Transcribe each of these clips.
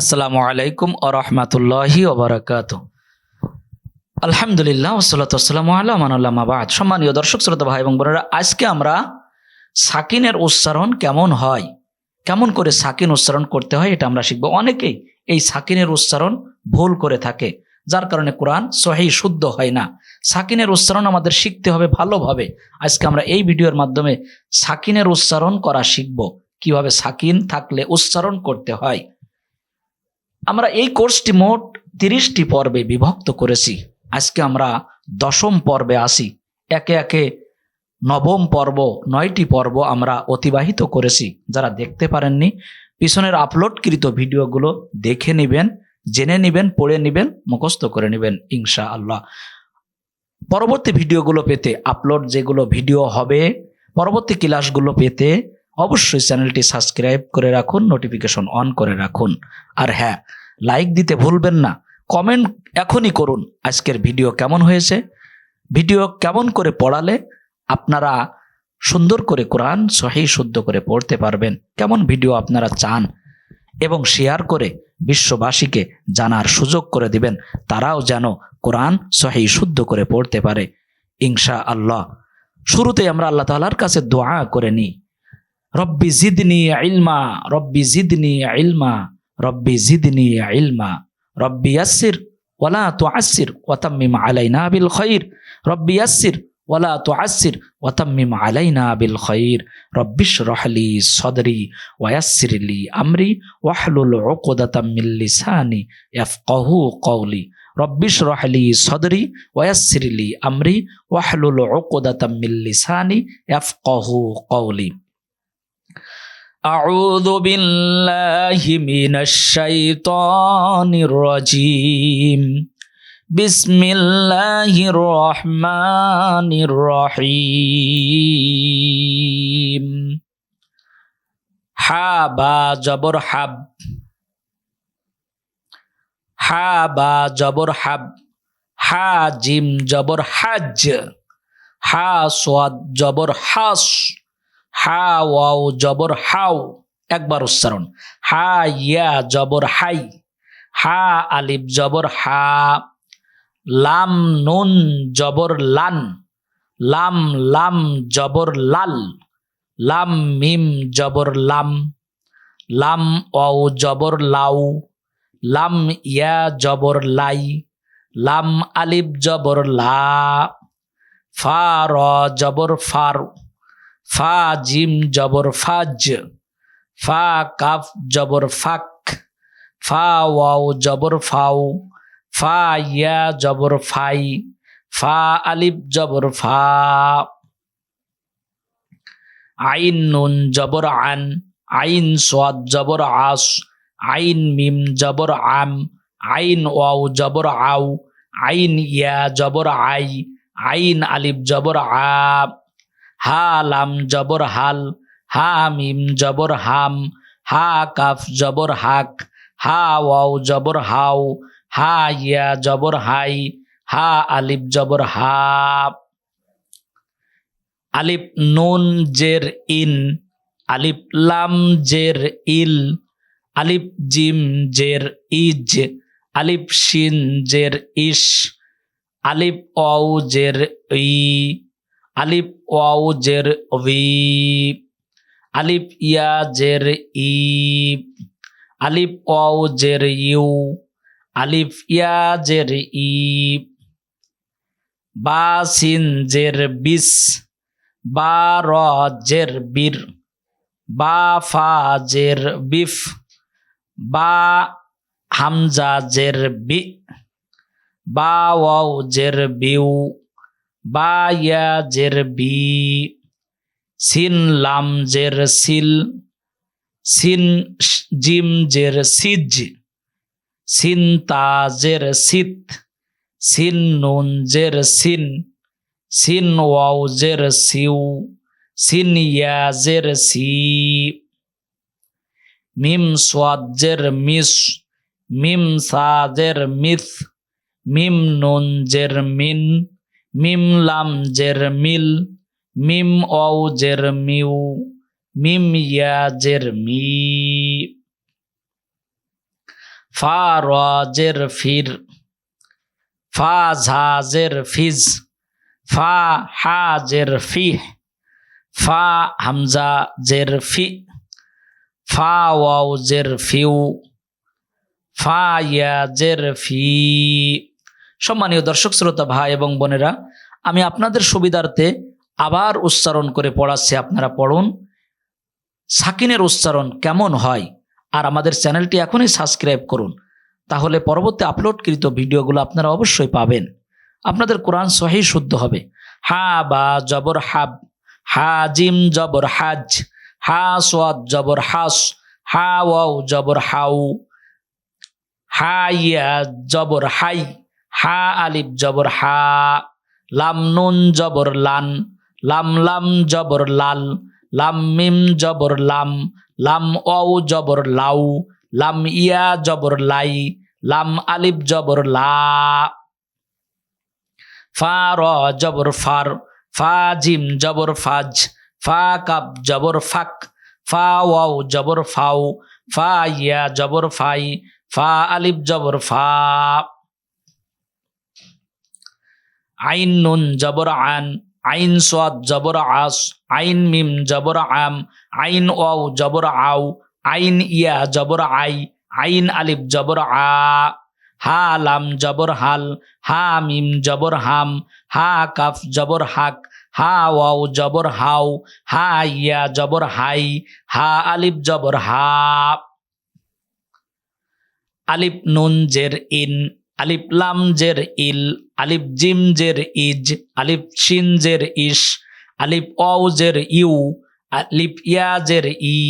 আসসালামু আলাইকুম ও রহমতুল্লাহি ওবরাকাত আলহামদুলিল্লাহ ওসলাতাম আল্লাহ মাবাদ সম্মানীয় দর্শক, শ্রোতা ভাই এবং বোনেরা, আজকে আমরা সাকিনের উচ্চারণ কেমন হয়? কেমন করে সাকিন উচ্চারণ করতে হয় এটা আমরা শিখব। অনেকেই এই সাকিনের উচ্চারণ ভুল করে থাকে, যার কারণে কোরআন সহি, শুদ্ধ হয় না। সাকিনের উচ্চারণ আমাদের শিখতে হবে ভালোভাবে। আজকে আমরা এই ভিডিওর মাধ্যমে সাকিনের উচ্চারণ করা শিখব। কীভাবে সাকিন থাকলে উচ্চারণ করতে হয়? আমরা এই কোর্সটি মোট তিরিশটি পর্বে বিভক্ত করেছি। আজকে আমরা দশম পর্বে আসি। একে একে নবম পর্ব, নয়টি পর্ব আমরা অতিবাহিত করেছি। যারা দেখতে পারেননি, পিছনের আপলোডকৃত ভিডিওগুলো দেখে নেবেন, জেনে নেবেন, পড়ে নেবেন, মুখস্থ করে নেবেন ইনশা আল্লাহ পরবর্তী ভিডিওগুলো পেতে, আপলোড যেগুলো ভিডিও হবে, পরবর্তী ক্লাসগুলো পেতে অবশ্যই চ্যানেলটি সাবস্ক্রাইব করে রাখুন নোটিফিকেশন অন করে রাখুন। আর হ্যাঁ লাইক দিতে ভুলবেন না কমেন্ট এখনই করুন আজকের ভিডিও কেমন হয়েছে ভিডিও কেমন করে পড়ালে আপনারা সুন্দর করে কোরআন সহি শুদ্ধ করে পড়তে পারবেন, কেমন ভিডিও আপনারা চান, এবং শেয়ার করে বিশ্ববাসীকে জানার সুযোগ করে দিবেন, তারাও যেন কোরআন সহি শুদ্ধ করে পড়তে পারে। ইনশা আল্লাহ শুরুতে আমরা আল্লাহ তালার কাছে দোয়া করে নিই। رب زدني علما رب زدني علما رب زدني علما. رب يسر ولا تعسر وتمم علينا بالخير. رب يسر ولا تعسر وتمم علينا بالخير. رب اشرح لي صدري ويسر لي أمري واحلل عقدة من لساني يفقه قولي. رب اشرح لي صدري ويسر لي أمري واحلل عقدة من لساني يفقه قولي. أعوذ بالله من الشيطان الرجيم بسم الله الرحمن الرحيم حابا جبر حب حابا جبر حب حاجم جبر حج حا صاد جبر حص হা ওয়াও, জবর হাও, একবার উচ্চারণ। হা, ইয়া, জবর হাই। হা, আলিফ, জবর হা। লাম, নুন, জবর লান। লাম লাম, জবর লাল। লাম, মিম, জবর লাম। লাম, ওয়াও, জবর লাউ। লাম, ইয়া, জবর লাই। লাম, আলিফ, জবর লা। ফা, র, জবর ফার। ফা, জিম, জবর, ফাজ। ফা, কাফ, জবর, ফাক। ফা, ওয়াও, জবর, ফাও। ফা, ইয়া, জবর, ফাই। ফা, আলিফ, জবর, ফা। আইন, নুন, জবর, আন। আইন, সোয়াদ, জবর, আস। আইন, মিম, জবর, আম। আইন, ওয়াও, জবর আউ আইন, ইয়া, জবর, আই। আইন, আলিফ, জবর, আ। হা লাম জবর হাল, হা, মিম, জবর হাম, হা, কাফ, জবর হাক, হা, ওয়াও, জবর হাও, হা, ইয়া, জবর হাই, হা, আলিফ, জবর হা। আলিফ নুন, জের, ইন, আলিফ লাম, জের, ইল, আলিফ জিম, জের, ইজ, আলিফ শিন, জের ইস আলিফ অউ জের, ই। আলিফ ওয়াও জের ভি আলিফ ইয়া জের ই, আলিফ ওয়াও জের ইউ, আলিফ ইয়া জের ই, বা সিন জের বিস, বা র জের বীর, বা ফা জের বিফ, বা হামজা জের বি, বা ওয়াও জের বিউ বা জের বি, সিন লাম জের সিল, সিন জিম জের সিজ, সিন তা জের সিত, সিন নুন জের সিন সিন ওয়াও জের সিউ, সিন ইয়া জের সি, মিম সোয়াদ জের মিস, মিম সা জের মিথ মিম নুন জের মিন মিম লাম জের মিল, মিম অউ জের মিউ, মিম ইয়া জের মি। ফা রজের ফির, ফা ঝাজের ফিজ, ফা হাজের ফিহ, ফা হামজা জের ফি, ফা ওয়াও জের ফিউ, ফা ইয়া জের ফি। সম্মানীয় দর্শক, শ্রোতা, ভাই এবং বোনেরা, আমি আপনাদের সুবিধার্থে আবার উচ্চারণ করে পড়াচ্ছি। আপনারা পড়ুন। সাকিনের উচ্চারণ কেমন হয়? আর আমাদের চ্যানেলটি এখনই সাবস্ক্রাইব করুন। তাহলে পরবর্তী আপলোডকৃত ভিডিওগুলো আপনারা অবশ্যই পাবেন। আপনাদের কোরআন সহি শুদ্ধ হবে। হা বা জবর হাব, হা জিম জবর হাজ, হা সোয়াদ জবর হাস, হা ওয়াও জবর হাউ, হা ইয়া জবর হাই। হা আলিফ জবর হা, লাম নুন জবর লান, লাম লাম জবর লাল, লাম মিম জবর লাম লাম অউ জবর লাউ, লাম ইয়া জবর লাই, লাম আলিফ জবর লা। ফা র জবর ফার, ফা জিম জবর ফাজ, ফা কাপ জবর ফাক, ফা ওয়াও জবর ফাউ, ফা ইয়া জবর ফাই, ফা আলিফ জবর ফা। আইন নুন জবর আন, আইন সোয়াদ জবর আস, আইন মিম জবর আম, আইন ওয়াও জবর আউ আইন ইয়া জবর আই, আইন আলিফ জবর আ, হা লাম জবর হাল, হা মিম জবর হাম, হা কাফ জবর হাক, হা ওয়াও জবর হাউ হা ইয়া জবর হাই, হা আলিফ জবর হা। আলিফ নুন জের ইন আলিফ লাম জের ইল, আলিফ জিম জের ইজ, আলিফ শিন জের ইস আলিফ অউ জের ইউ, আলিফ ইয়া জের ই,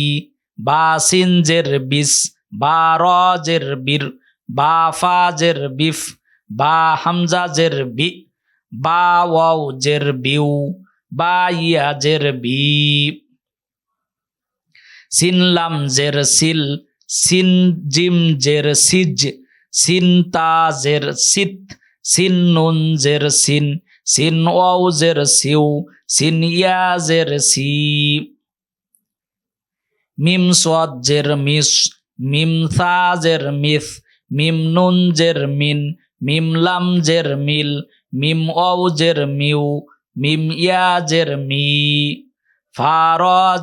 বা সিন জের বিস, বা র জের বীর, বা ফা জের বিফ, বা হামজা জের বি, বা ওয়াও জের বিউ, বা ইয়া জের বি। সিন লাম জের সিল, সিন জিম জের সিজ সিন তা জের সিত সিন নুন জের সিন সিন ওয়াও জের সিউ সিন ইয়া জের সি। মিম সোয়াদ জের মিস মিম সা জের মিস মিম নুন জের মিন মিম লাম জের মিল মিম ওয়াও জের মিউ মিম ইয়া জের মি। ফা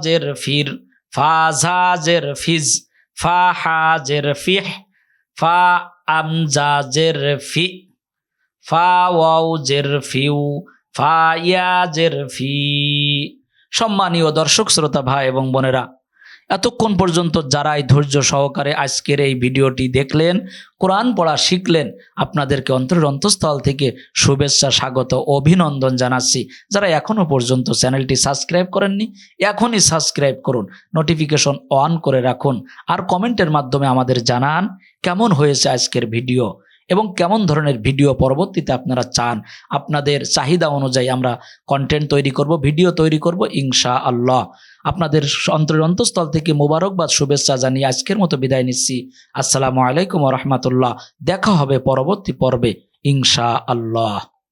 জের ফির ফা ঝা জের ফিজ ফা হা জের ফিহ, ফা আমজা জের ফি, ফা ওয়াও জের ফিউ, ফা ইয়া জের ফি। সম্মানীয় দর্শক, শ্রোতা ভাই এবং বোনেরা এতক্ষণ পর্যন্ত যারাই ধৈর্য সহকারে আজকের এই ভিডিওটি দেখলেন, কোরআন পড়া শিখলেন, আপনাদেরকে অন্তরের অন্তঃস্থল থেকে শুভেচ্ছা, স্বাগত, অভিনন্দন জানাচ্ছি। যারা এখনও পর্যন্ত চ্যানেলটি সাবস্ক্রাইব করেননি, এখনই সাবস্ক্রাইব করুন, নোটিফিকেশন অন করে রাখুন, আর কমেন্টের মাধ্যমে আমাদের জানান, কেমন হয়েছে আজকের ভিডিও। এবং কেমন ধরনের ভিডিও পরবর্তীতে আপনারা চান, আপনাদের চাহিদা অনুযায়ী আমরা কন্টেন্ট তৈরি করব ভিডিও তৈরি করব ইনশা আল্লাহ আপনাদের অন্তরের অন্তঃস্থল থেকে মোবারকবাদ শুভেচ্ছা জানিয়ে আজকের মতো বিদায় নিচ্ছি। আসসালামু আলাইকুম রহমতুল্লাহ। দেখা হবে পরবর্তী পর্বে ইনশা আল্লাহ